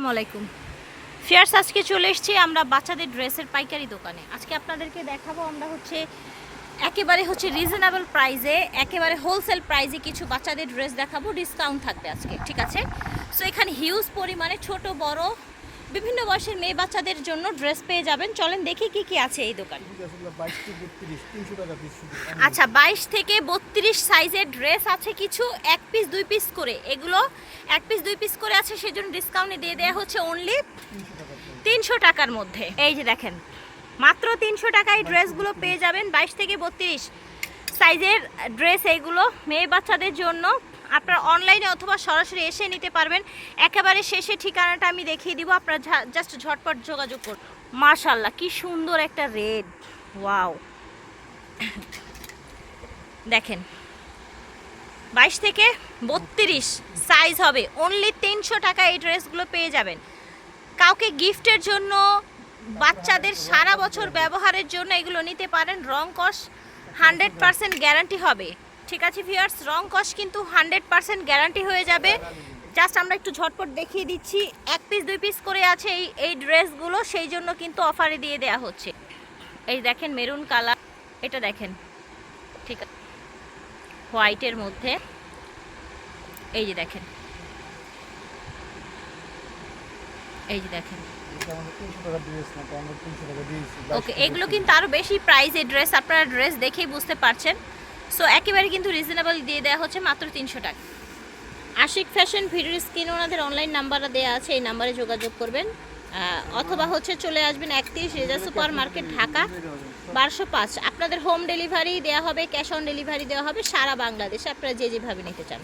আসসালামু আলাইকুম। ফিয়ার্স, আজকে চলে এসেছি আমরা বাচ্চাদের ড্রেসের পাইকারি দোকানে। আজকে আপনাদেরকে দেখাবো আমরা হচ্ছে একেবারে হচ্ছে রিজনেবল প্রাইজে একেবারে হোলসেল প্রাইজে কিছু বাচ্চাদের ড্রেস দেখাবো। ডিসকাউন্ট থাকবে আজকে, ঠিক আছে? সো এখানে হিউজ পরিমাণে ছোট, বড় বিভিন্ন বয়সের মেয়ে বাচ্চাদের জন্য ড্রেস পেয়ে যাবেন। চলেন দেখি কি কি আছে এই দোকানে। আচ্ছা বাইশ থেকে বত্রিশ সাইজের ড্রেস আছে কিছু এক পিস দুই পিস করে। এগুলো এক পিস দুই পিস করে আছে সেজন্য ডিসকাউন্টে দিয়ে দেওয়া হচ্ছে অনলি তিনশো তিনশো টাকার মধ্যে। এই যে দেখেন মাত্র তিনশো টাকায় ড্রেসগুলো পেয়ে যাবেন বাইশ থেকে বত্রিশ সাইজের ড্রেস এইগুলো মেয়ে বাচ্চাদের জন্য। আপনারা অনলাইনে অথবা সরাসরি এসে নিতে পারবেন। একেবারে শেষে ঠিকানাটা আমি দেখিয়ে দিব, আপনারা জাস্ট ঝটপট যোগাযোগ করুন। মার্শাল্লাহ কি সুন্দর একটা রেড ওয়াও দেখেন, বাইশ থেকে বত্রিশ সাইজ হবে অনলি তিনশো টাকা এই ড্রেসগুলো পেয়ে যাবেন। কাউকে গিফটের জন্য, বাচ্চাদের সারা বছর ব্যবহারের জন্য এগুলো নিতে পারেন, রং কস হান্ড্রেড পার্সেন্ট গ্যারান্টি হবে। ঠিক আছে ভিউয়ার্স রং কস কিন্তু হান্ড্রেড পার্সেন্ট গ্যারান্টি হয়ে যাবে। জাস্ট আমরা একটু ঝটপট দেখিয়ে দিচ্ছি এক পিস দুই পিস করে আছে এই এই ড্রেসগুলো সেই জন্য কিন্তু অফারে দিয়ে দেয়া হচ্ছে। এই দেখেন মেরুন কালার এটা দেখেন ঠিক আছে হোয়াইটের মধ্যে এই যে দেখেন এই যে দেখেন। ওকে এগুলো কিন্তু আরও বেশি প্রাইসের ড্রেস আপনারা ড্রেস দেখেই বুঝতে পারছেন। সো একেবারে কিন্তু রিজনেবল দিয়ে দেওয়া হচ্ছে মাত্র তিনশো টাকা। আশিক ফ্যাশন ভিডিও স্ক্রিন ওনাদের অনলাইন নাম্বারটা দেওয়া আছে, এই নাম্বারে যোগাযোগ করবেন। অথবা হচ্ছে চলে আসবেন একত্রিশ রেজা সুপার মার্কেট ঢাকা, বারোশো পাঁচ। আপনাদের হোম ডেলিভারি দেওয়া হবে ক্যাশ অন ডেলিভারি দেওয়া হবে সারা বাংলাদেশে। আপনারা যে যেভাবে নিতে চান।